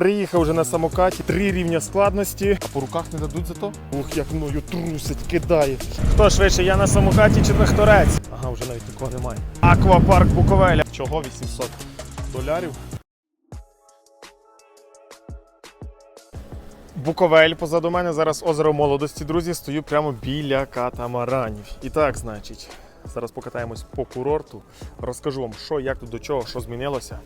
Приїхав вже на самокаті, три рівня складності, а по руках не дадуть зато. Ух, як мною трусить, кидає. Хто швидше, я на самокаті чи тракторець? Ага, вже навіть нікого немає. Аквапарк Буковеля. Чого 800 долярів? Буковель позаду мене зараз озеро молодості, друзі. Стою прямо біля катамаранів. І так, значить, зараз покатаємось по курорту. Розкажу вам, що, як тут до чого, що змінилося,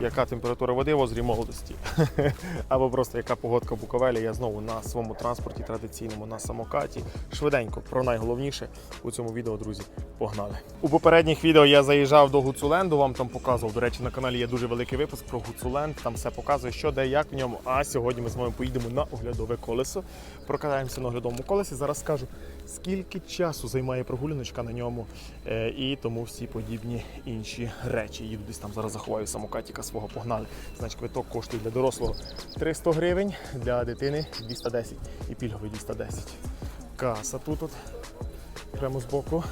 яка температура води в озері молодості, або просто яка погодка в Буковелі. Я знову на своєму транспорті традиційному на самокаті. Швиденько про найголовніше у цьому відео, друзі. Погнали. У попередніх відео я заїжджав до Гуцуленду, вам там показував. До речі, на каналі є дуже великий випуск про Гуцуленд. Там все показує, що де, як в ньому. А сьогодні ми з вами поїдемо на оглядове колесо. Прокатаємося на оглядовому колесі. Зараз скажу, скільки часу займає прогуляночка на ньому е, і тому всі подібні інші речі. Їду десь там зараз заховаю самокатіка свого погнали. Значить, квиток коштує для дорослого 300 гривень, для дитини 210 і пільговий 210. Каса тут от, прямо збоку.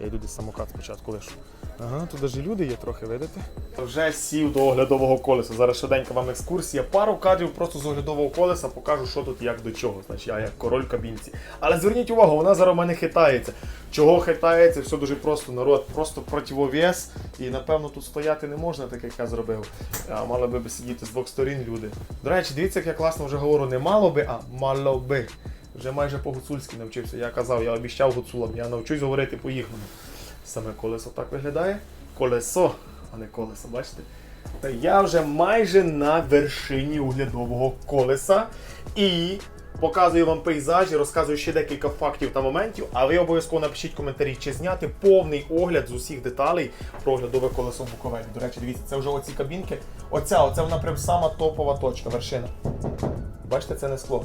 Я йду десь самокат спочатку лишу. Ага, тут навіть люди є трохи, видите? Вже сів до оглядового колеса. Зараз швиденька вам екскурсія. Пару кадрів просто з оглядового колеса покажу, що тут як до чого. Значить, я як король кабінці. Але зверніть увагу, вона зараз у мене хитається. Чого хитається? Все дуже просто. Народ, просто противовес. І напевно тут стояти не можна, так як я зробив. А мали би сидіти з двох сторін люди. До речі, дивіться, як я класно вже говорю, не мало би, а мало би. Вже майже по-гуцульськи навчився. Я казав, я обіщав гуцулам, я навчусь говорити по-їхньому. Саме колесо так виглядає. Колесо, а не колесо, бачите? Я вже майже на вершині оглядового колеса. І показую вам пейзажі, розказую ще декілька фактів та моментів. А ви обов'язково напишіть коментарі, чи зняти повний огляд з усіх деталей про оглядове колесо в Буковелі. До речі, дивіться, це вже оці кабінки. Оця, оце вона прям сама топова точка, вершина. Бачите, це не скло.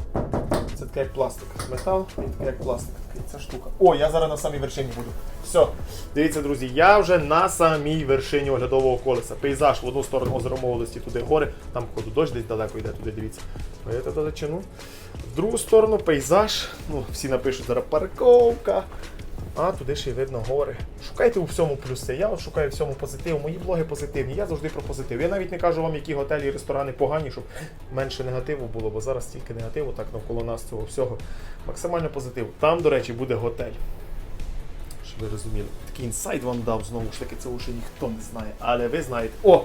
Це таке як пластик. Метал і таке як пластик. Ця штука. О, я зараз на самій вершині буду. Все. Дивіться, друзі, я вже на самій вершині оглядового колеса. Пейзаж в одну сторону озеро молодості, туди гори, там ходу дощ десь далеко йде, туди дивіться. Видите далечину. В другу сторону пейзаж. Ну, всі напишуть зараз парковка. А туди ще й видно гори. Шукайте у всьому плюси. Я от шукаю всьому позитив. Мої блоги позитивні. Я завжди про позитив. Я навіть не кажу вам, які готелі і ресторани погані, щоб менше негативу було, бо зараз стільки негативу так навколо нас цього всього. Максимально позитив. Там, до речі, буде готель. Щоб ви розуміли. Такий інсайт вам дав знову ж таки, цього ще ніхто не знає. Але ви знаєте. О!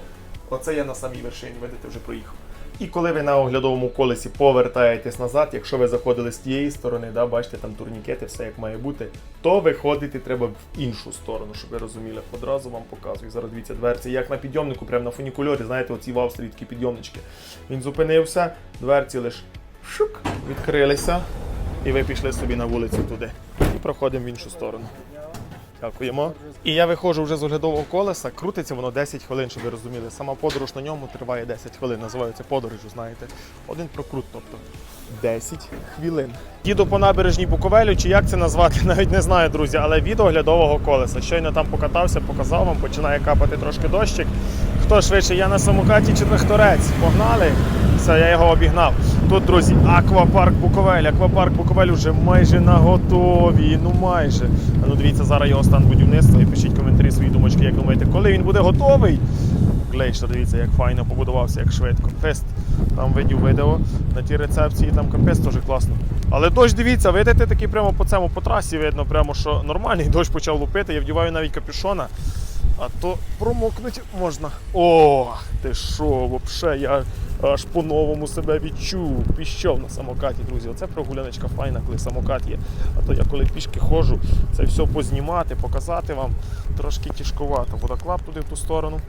Оце я на самій вершині, видите, вже проїхав. І коли ви на оглядовому колесі повертаєтесь назад, якщо ви заходили з тієї сторони, да, бачите, там турнікети, все як має бути, то виходити треба в іншу сторону, щоб ви розуміли. Одразу вам показую. Зараз дивіться дверці, як на підйомнику, прямо на фунікульорі, знаєте, оці в Австрії такі підйомнички. Він зупинився, дверці лише шук, відкрилися, і ви пішли собі на вулицю туди. І проходимо в іншу сторону. Дякуємо. І я виходжу вже з оглядового колеса. Крутиться воно 10 хвилин, щоб ви розуміли. Сама подорож на ньому триває 10 хвилин. Називається подорожю, знаєте. Один прокрут, тобто 10 хвилин. Їду по набережній Буковелю, чи як це назвати, навіть не знаю, друзі, але від оглядового колеса. Щойно там покатався, показав вам, починає капати трошки дощик. Хто швидше, я на самокаті чи тракторець? Погнали! Все, я його обігнав. Тут, друзі, аквапарк Буковель. Аквапарк Буковель вже майже на готові. Ну майже. А ну дивіться, зараз його стан будівництва і пишіть коментарі свої думочки, як думаєте, коли він буде готовий. Глейша, дивіться, як файно побудувався, як швидко. Фест. Там видів відео на тій рецепції, там капець теж класно. Але дощ, дивіться, видите, такий прямо по цьому по трасі видно, прямо що нормальний дощ почав лупити. Я вдіваю навіть капюшона. А то промокнути можна. О, ти що, вообще, я аж по-новому себе відчув. Піщов на самокаті, друзі. Оце прогуляночка файна, коли самокат є. А то я коли пішки ходжу, це все познімати, показати вам трошки тяжковато. Водоклап туди в ту сторону.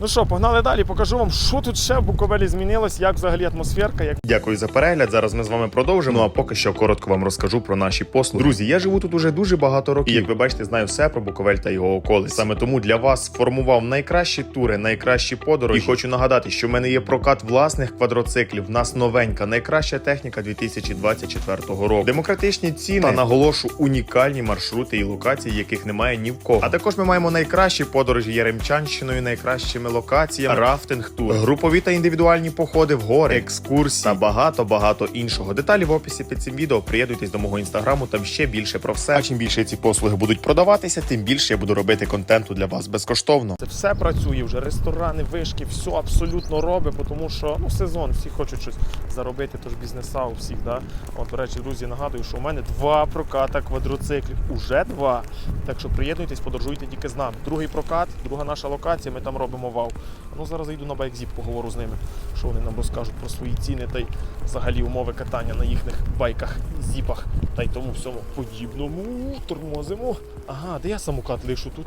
Ну що, погнали далі, покажу вам, що тут ще в Буковелі змінилось, як взагалі атмосферка. Як... Дякую за перегляд. Зараз ми з вами продовжимо. Ну а поки що коротко вам розкажу про наші послуги. Друзі, я живу тут уже дуже багато років. І як ви бачите, знаю все про Буковель та його околиць. Саме тому для вас сформував найкращі тури, найкращі подорожі. І хочу нагадати, що в мене є прокат власних квадроциклів. В нас новенька, найкраща техніка 2024 року. Демократичні ціни та наголошу унікальні маршрути і локації, яких немає ні в кого. А також ми маємо найкращі подорожі Яремчанщиною, найкращими локаціями, рафтинг тур, групові та індивідуальні походи в гори, екскурсії та багато багато іншого. Деталі в описі під цим відео. Приєднуйтесь до мого інстаграму, там ще більше про все. А чим більше ці послуги будуть продаватися, тим більше я буду робити контенту для вас безкоштовно. Це все працює вже. Ресторани, вишки, все абсолютно робить, тому що ну сезон, всі хочуть щось заробити, тож бізнеса у всіх. Да? От, до речі, друзі, нагадую, що у мене два проката квадроциклів. Уже два. Так що приєднуйтесь, подорожуйте тільки з нами. Другий прокат, друга наша локація, ми там робимо вау. Ну зараз зайду на байкзіп, поговорю з ними, що вони нам розкажуть про свої ціни та й взагалі умови катання на їхніх байках, зіпах та й тому всьому подібному. Тормозимо. Ага, де я самокат лишу тут?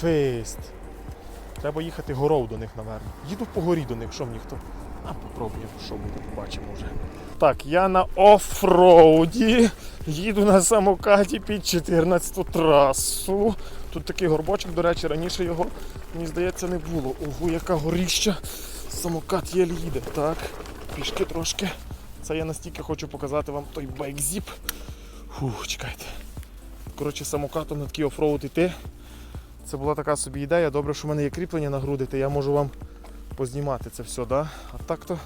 Фест. Треба їхати горов до них, напевно. Їду по горі до них, що мені хто. А попробуємо, що буде, побачимо вже. Так, я на офроуді. Їду на самокаті під 14 трасу. Тут такий горбочок, до речі, раніше його, мені здається, не було. Ого, яка горіща. Самокат єлі їде. Так, пішки трошки. Це я настільки хочу показати вам той байкзіп. Фух, чекайте. Коротше, самокатом на такий офроуд іти. Це була така собі ідея. Добре, що в мене є кріплення на груди, то я можу вам познімати це все, да? А так то.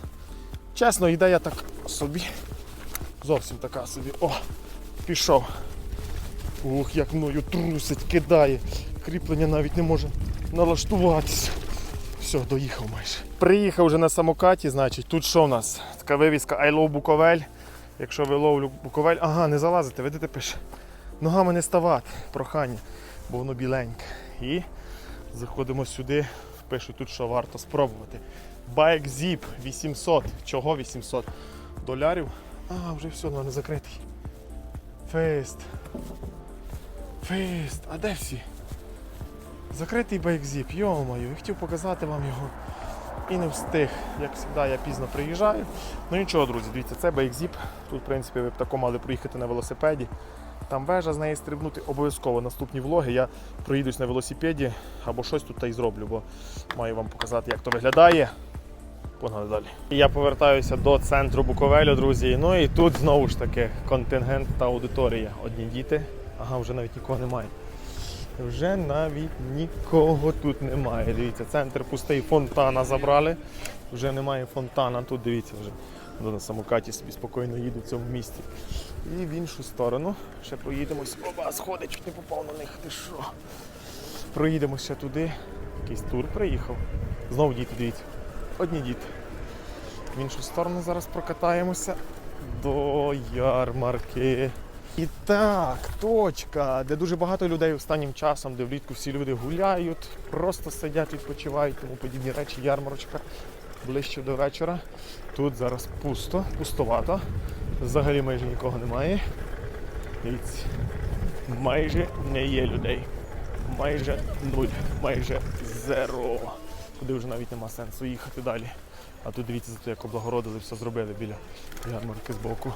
Чесно, ідея так собі. Зовсім така собі. О! Пішов. Ух, як мною трусить, кидає. Кріплення навіть не може налаштуватися. Все, доїхав майже. Приїхав вже на самокаті, значить, тут що в нас? Така вивіска I love Буковель. Якщо ви ловлю Буковель, ага, не залазите, видите, пише. Ногами не ставати, прохання, бо воно біленьке. І заходимо сюди, пишуть тут, що варто спробувати. Байк Zip 800. Чого 800 долярів? А, вже все, ну, не закритий. Фест. Фест. А де всі? Закритий байкзіп, йо-моє, я хотів показати вам його і не встиг. Як завжди, я пізно приїжджаю. Ну нічого, друзі, дивіться, це байкзіп. Тут, в принципі, ви б тако мали проїхати на велосипеді. Там вежа з неї стрибнути обов'язково. Наступні влоги я проїдусь на велосипеді або щось тут та й зроблю, бо маю вам показати, як то виглядає. Погнали далі. Я повертаюся до центру Буковелю, друзі. Ну і тут знову ж таки контингент та аудиторія. Одні діти. Ага, вже навіть нікого немає. Вже навіть нікого тут немає. Дивіться, центр пустий, фонтана забрали. Вже немає фонтана. Тут дивіться вже. На самокаті собі спокійно їду в цьому місті. І в іншу сторону. Ще проїдемось. Оба, сходить, чуть не попав на них. Ти що? Проїдемо ще туди. Якийсь тур приїхав. Знову діти, дивіться. Одні діти. В іншу сторону зараз прокатаємося до ярмарки. І так, точка, де дуже багато людей останнім часом, де влітку всі люди гуляють, просто сидять, відпочивають, тому подібні речі, ярмарочка ближче до вечора. Тут зараз пусто, пустовато. Взагалі майже нікого немає. Дивіться, майже не є людей. Майже нуль, майже зеро. Куди вже навіть нема сенсу їхати далі. А тут дивіться, зато як облагородили, все зробили біля ярмарки з боку.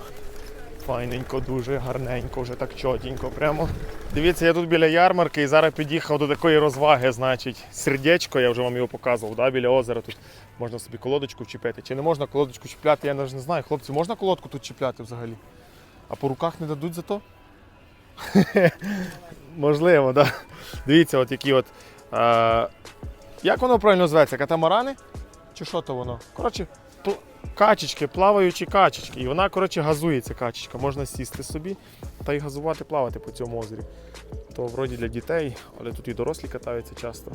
Файненько, дуже гарненько, вже так чотенько прямо. Дивіться, я тут біля ярмарки і зараз під'їхав до такої розваги, значить, сердечко, я вже вам його показував, да, біля озера тут можна собі колодочку вчепити. Чи не можна колодочку чіпляти, я навіть не знаю. Хлопці, можна колодку тут чіпляти взагалі? А по руках не дадуть за то? Можливо, так. Дивіться, от які от. Як воно правильно зветься? Катамарани? Чи що то воно? Коротше, качечки, плаваючі качечки. І вона, коротше, газується качечка. Можна сісти собі та й газувати, плавати по цьому озері. То вроді для дітей, але тут і дорослі катаються часто.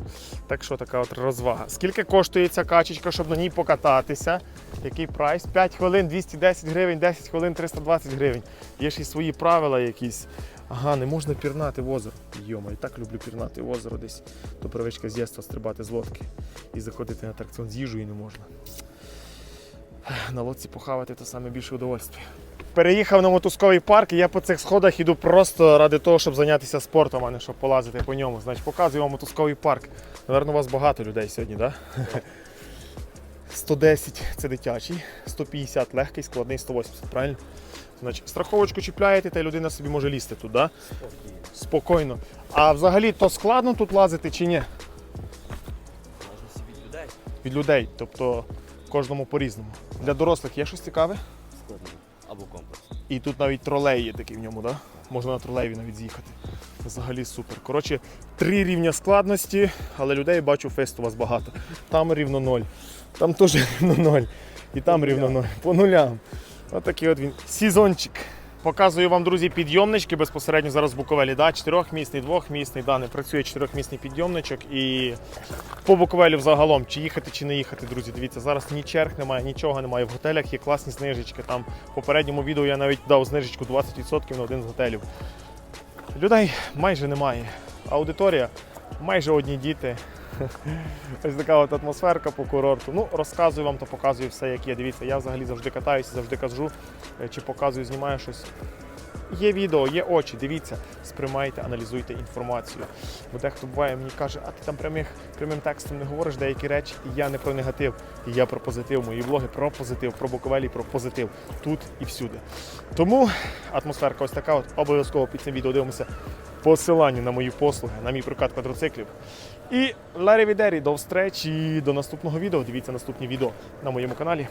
Так що така от розвага. Скільки коштує ця качечка, щоб на ній покататися? Який прайс? 5 хвилин 210 гривень, 10 хвилин 320 гривень. Є ж і свої правила якісь. Ага, не можна пірнати в озеро. Йома, і так люблю пірнати в озеро десь. То привичка з стрибати з лодки і заходити на атракціон з їжею не можна. На лодці похавати то саме більше удовольствие. Переїхав на мотузковий парк, і я по цих сходах іду просто ради того, щоб зайнятися спортом, а не щоб полазити по ньому. Значить, показую вам мотузковий парк. Наверно, у вас багато людей сьогодні, так? Да? 110 це дитячий, 150 легкий, складний 180, правильно? Значить, страховочку чіпляєте, та людина собі може лізти тут, да? Спокійно. А взагалі то складно тут лазити чи ні? Залежності від людей. Від людей. Тобто Кожному по-різному. Для дорослих є щось цікаве? складно або комплекс. І тут навіть тролей є такий в ньому, да? Можна на тролеєві навіть з'їхати. Взагалі супер. Коротше, три рівня складності, але людей бачу фест у вас багато. Там рівно ноль, там теж рівно ноль. І там рівно ноль. По нулям. Отакий от він. Сезончик. Показую вам, друзі, підйомнички безпосередньо зараз в Буковелі. Да? Чотирьохмісний, двохмісний, да, не працює чотирьохмісний підйомничок. І по Буковелі взагалом, чи їхати, чи не їхати, друзі. Дивіться, зараз ні черг немає, нічого немає. В готелях є класні знижечки. Там в попередньому відео я навіть дав знижечку 20% на один з готелів. Людей майже немає. Аудиторія майже одні діти. Ось така от атмосферка по курорту. Ну, розказую вам та показую все, як є. Дивіться, я взагалі завжди катаюся, завжди кажу, е, чи показую, знімаю щось. Є відео, є очі, дивіться, сприймайте, аналізуйте інформацію. Бо дехто буває, мені каже, а ти там прямих, прямим текстом не говориш деякі речі, і я не про негатив, я про позитив. Мої блоги про позитив, про Буковелі, про позитив. Тут і всюди. Тому атмосферка ось така. От обов'язково під цим відео дивимося посилання на мої послуги, на мій прокат квадроциклів. І ларі відері, до встречі, до наступного відео. Дивіться наступні відео на моєму каналі.